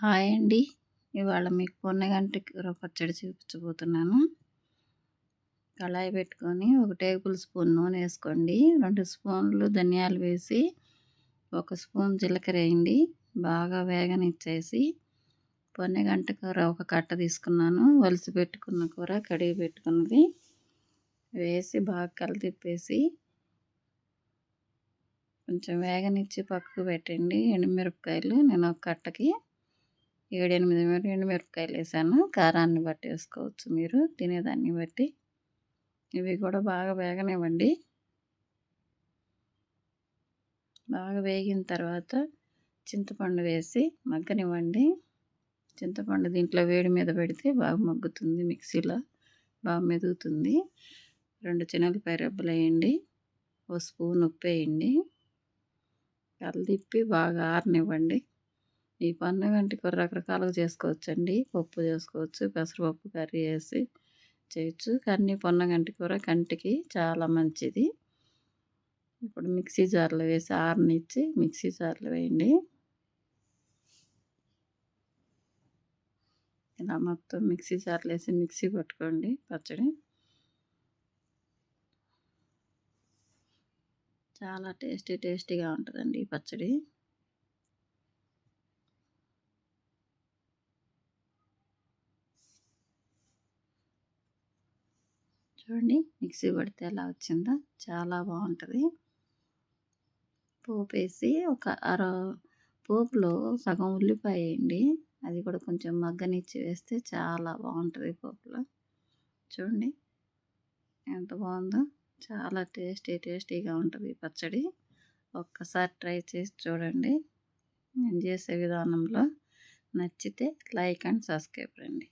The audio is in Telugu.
హాయ్ అండి. ఇవాళ మీకు పొన్నగంటి కూర పచ్చడి చూపించబోతున్నాను. కళాయి పెట్టుకొని ఒక టేబుల్ స్పూన్ నూనె వేసుకోండి. రెండు స్పూన్లు ధనియాలు వేసి ఒక స్పూన్ జీలకర్ర వేయండి. బాగా వేగనిచ్చేసి పొన్నగంట కూర ఒక కట్ట తీసుకున్నాను. వలిసి పెట్టుకున్న కూర కడిగి పెట్టుకున్నది. వేసి బాగా కలితిప్పేసి కొంచెం వేగనిచ్చి పక్కకు పెట్టండి. ఎండుమిరపకాయలు నేను ఒక కట్టకి ఏడు ఎనిమిది ఎండుమిరపకాయలు వేసాను. కారాన్ని బట్టి వేసుకోవచ్చు మీరు. తినేదాన్ని బట్టి. ఇవి కూడా బాగా వేగనివ్వండి. బాగా వేగిన తర్వాత చింతపండు వేసి మగ్గనివ్వండి. చింతపండు దీంట్లో వేడి మీద పెడితే బాగా మగ్గుతుంది మిక్సీలో. బాగా మెదుగుతుంది. రెండు చిన్నపాయ రెబ్బలు వేయండి. ఓ స్పూన్ ఉప్పు వేయండి. కలిపి బాగా ఆరనివ్వండి. ఈ వంటి కూర రకరకాలుగా చేసుకోవచ్చండి. పప్పు చేసుకోవచ్చు పెసరపప్పు కర్రీ వేసి చేయొచ్చు. కానీ పొన్నగంటి కూర కంటికి చాలా మంచిది. ఇప్పుడు మిక్సీ జార్లో వేసి ఆరనిచ్చి మిక్సీ జార్లో వేయండి. ఇలా మొత్తం మిక్సీ జార్లో వేసి మిక్సీ పట్టుకోండి పచ్చడి. చాలా టేస్టీ టేస్టీగా ఉంటుందండి ఈ పచ్చడి. చూడండి మిక్సీ పడితే ఎలా వచ్చిందో చాలా బాగుంటుంది. పోపు వేసి ఒక అర పోపులో సగం ఉల్లిపాయ వేయండి. అది కూడా కొంచెం మగ్గనిచ్చి వేస్తే చాలా బాగుంటుంది పోపులో. చూడండి ఎంత బాగుందో చాలా టేస్టీ టేస్టీగా ఉంటుంది పచ్చడి. ఒక్కసారి ట్రై చేసి చూడండి. నేను చేసే విధానంలో నచ్చితే లైక్ అండ్ సబ్స్క్రైబ్ రండి.